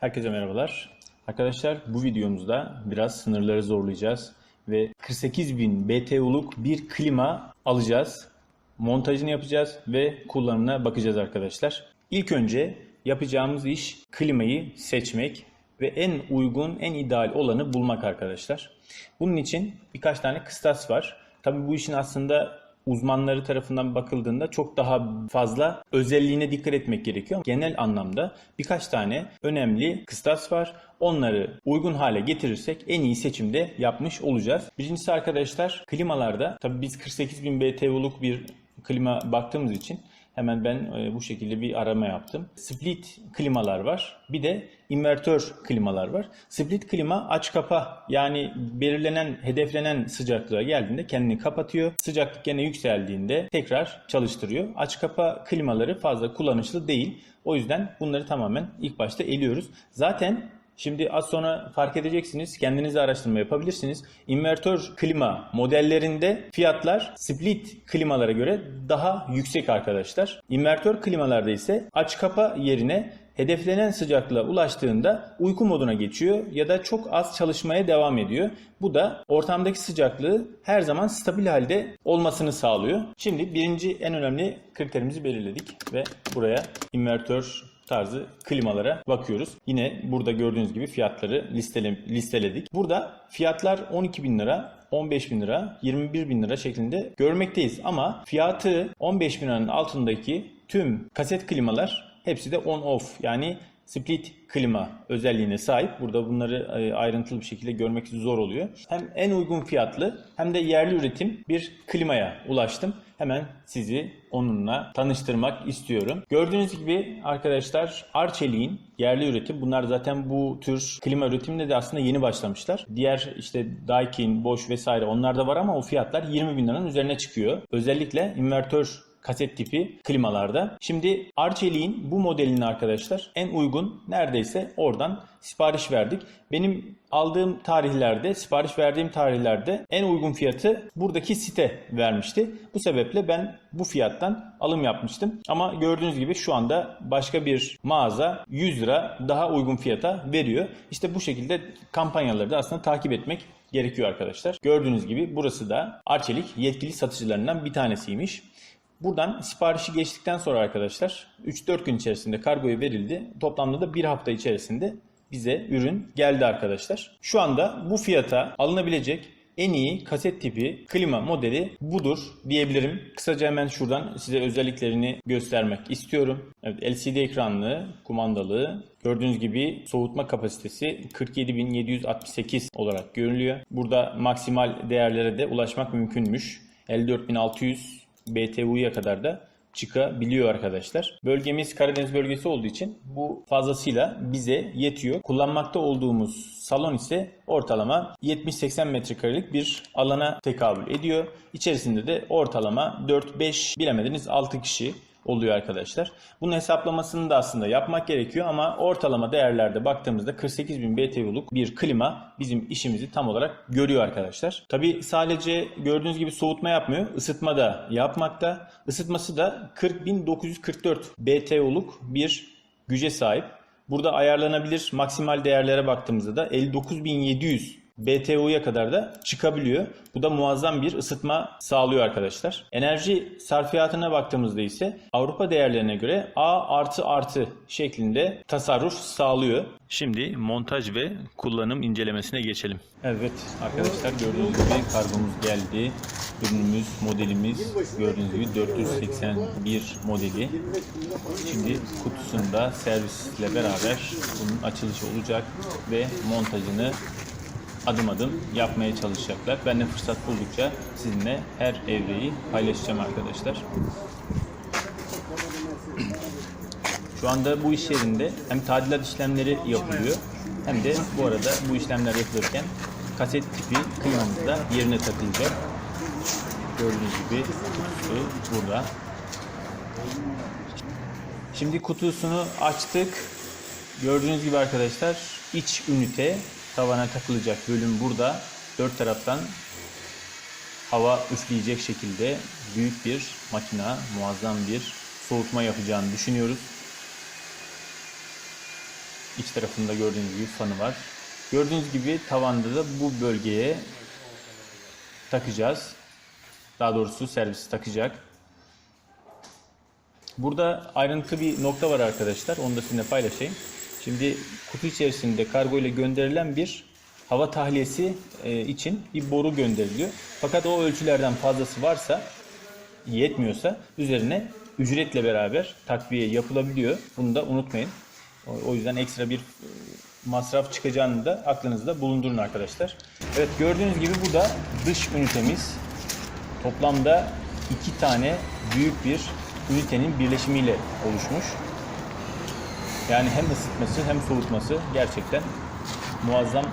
Herkese merhabalar. Arkadaşlar bu videomuzda biraz sınırları zorlayacağız ve 48.000 BTU'luk bir klima alacağız. Montajını yapacağız ve kullanımına bakacağız arkadaşlar. İlk önce yapacağımız iş klimayı seçmek ve en uygun, en ideal olanı bulmak arkadaşlar. Bunun için birkaç tane kıstas var. Tabii bu işin aslında uzmanları tarafından bakıldığında çok daha fazla özelliğine dikkat etmek gerekiyor. Genel anlamda birkaç tane önemli kıstas var. Onları uygun hale getirirsek en iyi seçimde yapmış olacağız. Birincisi arkadaşlar klimalarda tabii biz 48.000 BTU'luk bir klima baktığımız için Hemen ben e, bu şekilde bir arama yaptım. Split klimalar var. Bir de invertör klimalar var. Split klima aç kapa yani belirlenen, hedeflenen sıcaklığa geldiğinde kendini kapatıyor. Sıcaklık gene yükseldiğinde tekrar çalıştırıyor. Aç kapa klimaları fazla kullanışlı değil. O yüzden bunları tamamen ilk başta eliyoruz. Zaten Şimdi az sonra fark edeceksiniz. Kendiniz de araştırma yapabilirsiniz. İnvertör klima modellerinde fiyatlar split klimalara göre daha yüksek arkadaşlar. İnvertör klimalarda ise aç kapa yerine hedeflenen sıcaklığa ulaştığında uyku moduna geçiyor ya da çok az çalışmaya devam ediyor. Bu da ortamdaki sıcaklığı her zaman stabil halde olmasını sağlıyor. Şimdi birinci en önemli kriterimizi belirledik ve buraya invertör tarzı klimalara bakıyoruz. Yine burada gördüğünüz gibi fiyatları listele, listeledik. Burada fiyatlar 12 bin lira, 15 bin lira, 21 bin lira şeklinde görmekteyiz. Ama fiyatı 15 bin liranın altındaki tüm kaset klimalar hepsi de on off yani split klima özelliğine sahip. Burada bunları ayrıntılı bir şekilde görmek zor oluyor. Hem en uygun fiyatlı hem de yerli üretim bir klimaya ulaştım. Hemen sizi onunla tanıştırmak istiyorum. Gördüğünüz gibi arkadaşlar Arçelik'in yerli üretim. Bunlar zaten bu tür klima üretiminde de aslında yeni başlamışlar. Diğer işte Daikin, Bosch vesaire onlar da var ama o fiyatlar 20 bin liranın üzerine çıkıyor. Özellikle invertör kaset tipi klimalarda. Şimdi Arçelik'in bu modelini arkadaşlar en uygun neredeyse oradan sipariş verdik. Benim aldığım tarihlerde, sipariş verdiğim tarihlerde en uygun fiyatı buradaki site vermişti. Bu sebeple ben bu fiyattan alım yapmıştım. Ama gördüğünüz gibi şu anda başka bir mağaza 100 lira daha uygun fiyata veriyor. İşte bu şekilde kampanyaları da aslında takip etmek gerekiyor arkadaşlar. Gördüğünüz gibi burası da Arçelik yetkili satıcılarından bir tanesiymiş. Buradan siparişi geçtikten sonra arkadaşlar 3-4 gün içerisinde kargoya verildi. Toplamda da bir hafta içerisinde bize ürün geldi arkadaşlar. Şu anda bu fiyata alınabilecek en iyi kaset tipi klima modeli budur diyebilirim. Kısaca hemen şuradan size özelliklerini göstermek istiyorum. Evet LCD ekranlı, kumandalı, gördüğünüz gibi soğutma kapasitesi 47768 olarak görünüyor. Burada maksimal değerlere de ulaşmak mümkünmüş. 54600 BTU'ya kadar da çıkabiliyor arkadaşlar. Bölgemiz Karadeniz bölgesi olduğu için bu fazlasıyla bize yetiyor. Kullanmakta olduğumuz salon ise ortalama 70-80 metrekarelik bir alana tekabül ediyor. İçerisinde de ortalama 4-5 bilemediniz 6 kişi oluyor arkadaşlar. Bunun hesaplamasını da aslında yapmak gerekiyor ama ortalama değerlerde baktığımızda 48.000 BTU'luk bir klima bizim işimizi tam olarak görüyor arkadaşlar. Tabi sadece gördüğünüz gibi soğutma yapmıyor, ısıtma da yapmakta. Isıtması da 40.944 BTU'luk bir güce sahip. Burada ayarlanabilir maksimal değerlere baktığımızda da 59.700 BTU'ya kadar da çıkabiliyor. Bu da muazzam bir ısıtma sağlıyor arkadaşlar. Enerji sarfiyatına baktığımızda ise Avrupa değerlerine göre A artı artı şeklinde tasarruf sağlıyor. Şimdi montaj ve kullanım incelemesine geçelim. Evet arkadaşlar gördüğünüz gibi kargomuz geldi. Ürünümüz, modelimiz gördüğünüz gibi 481 modeli. Şimdi kutusunda servisle beraber bunun açılışı olacak ve montajını adım adım yapmaya çalışacaklar. Ben de fırsat buldukça sizinle her evreyi paylaşacağım arkadaşlar. Şu anda bu iş yerinde hem tadilat işlemleri yapılıyor hem de bu arada bu işlemler yapılırken kaset tipi klimamız da yerine takılacak. Gördüğünüz gibi kutusu burada. Şimdi kutusunu açtık. Gördüğünüz gibi arkadaşlar iç ünite tavana takılacak bölüm burada. Dört taraftan hava üfleyecek şekilde büyük bir makina, muazzam bir soğutma yapacağını düşünüyoruz. İç tarafında gördüğünüz gibi fanı var. Gördüğünüz gibi tavanda da bu bölgeye takacağız. Daha doğrusu servis takacak. Burada ayrıntı bir nokta var arkadaşlar. Onu da sizinle paylaşayım. Şimdi kutu içerisinde kargo ile gönderilen bir hava tahliyesi e, için bir boru gönderiliyor. Fakat o ölçülerden fazlası varsa yetmiyorsa üzerine ücretle beraber takviye yapılabiliyor. Bunu da unutmayın. O- yüzden ekstra bir e, masraf çıkacağını da aklınızda bulundurun arkadaşlar. Evet gördüğünüz gibi bu da dış ünitemiz. Toplamda iki tane büyük bir ünitenin birleşimiyle oluşmuş. Yani hem ısıtması hem soğutması gerçekten muazzam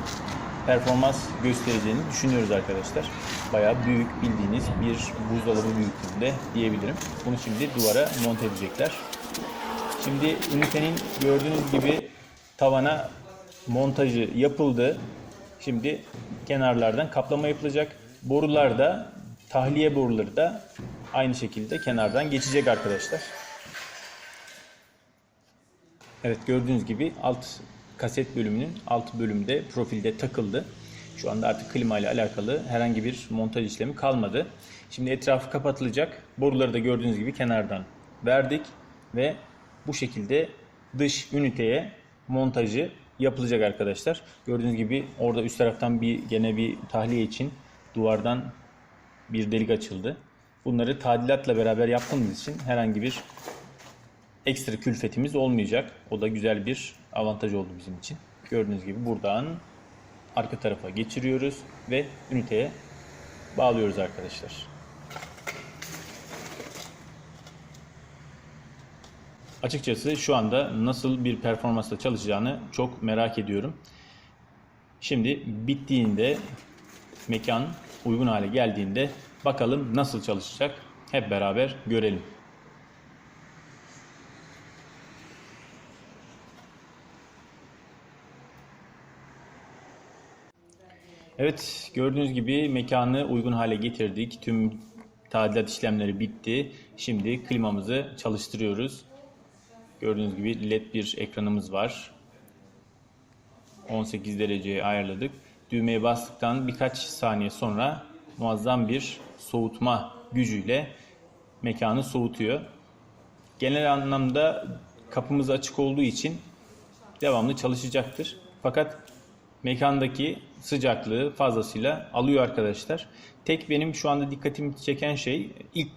performans göstereceğini düşünüyoruz arkadaşlar. Bayağı büyük bildiğiniz bir buzdolabı büyüklüğünde diyebilirim. Bunu şimdi duvara monte edecekler. Şimdi ünitenin gördüğünüz gibi tavana montajı yapıldı. Şimdi kenarlardan kaplama yapılacak. Borular da tahliye boruları da aynı şekilde kenardan geçecek arkadaşlar. Evet gördüğünüz gibi alt kaset bölümünün alt bölümde profilde takıldı. Şu anda artık klima ile alakalı herhangi bir montaj işlemi kalmadı. Şimdi etrafı kapatılacak. Boruları da gördüğünüz gibi kenardan verdik ve bu şekilde dış üniteye montajı yapılacak arkadaşlar. Gördüğünüz gibi orada üst taraftan bir gene bir tahliye için duvardan bir delik açıldı. Bunları tadilatla beraber yaptığımız için herhangi bir ekstra külfetimiz olmayacak. O da güzel bir avantaj oldu bizim için. Gördüğünüz gibi buradan arka tarafa geçiriyoruz ve üniteye bağlıyoruz arkadaşlar. Açıkçası şu anda nasıl bir performansla çalışacağını çok merak ediyorum. Şimdi bittiğinde mekan uygun hale geldiğinde bakalım nasıl çalışacak hep beraber görelim. Evet gördüğünüz gibi mekanı uygun hale getirdik. Tüm tadilat işlemleri bitti. Şimdi klimamızı çalıştırıyoruz. Gördüğünüz gibi led bir ekranımız var. 18 dereceye ayarladık. Düğmeye bastıktan birkaç saniye sonra muazzam bir soğutma gücüyle mekanı soğutuyor. Genel anlamda kapımız açık olduğu için devamlı çalışacaktır. Fakat mekandaki sıcaklığı fazlasıyla alıyor arkadaşlar. Tek benim şu anda dikkatimi çeken şey ilk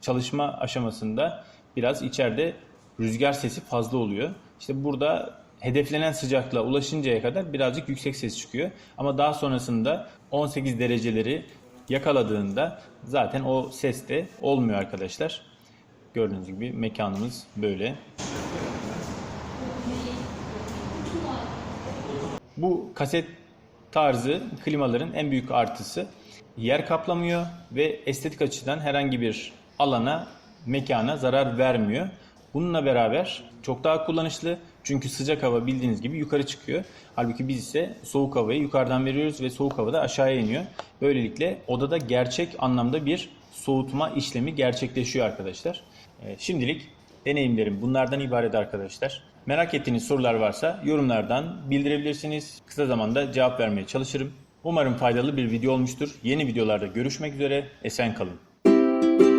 çalışma aşamasında biraz içeride rüzgar sesi fazla oluyor. İşte burada hedeflenen sıcaklığa ulaşıncaya kadar birazcık yüksek ses çıkıyor. Ama daha sonrasında 18 dereceleri yakaladığında zaten o ses de olmuyor arkadaşlar. Gördüğünüz gibi mekanımız böyle. Bu kaset tarzı klimaların en büyük artısı yer kaplamıyor ve estetik açıdan herhangi bir alana, mekana zarar vermiyor. Bununla beraber çok daha kullanışlı çünkü sıcak hava bildiğiniz gibi yukarı çıkıyor. Halbuki biz ise soğuk havayı yukarıdan veriyoruz ve soğuk hava da aşağıya iniyor. Böylelikle odada gerçek anlamda bir soğutma işlemi gerçekleşiyor arkadaşlar. Ee, Şimdilik deneyimlerim bunlardan ibaret arkadaşlar. Merak ettiğiniz sorular varsa yorumlardan bildirebilirsiniz. Kısa zamanda cevap vermeye çalışırım. Umarım faydalı bir video olmuştur. Yeni videolarda görüşmek üzere. Esen kalın.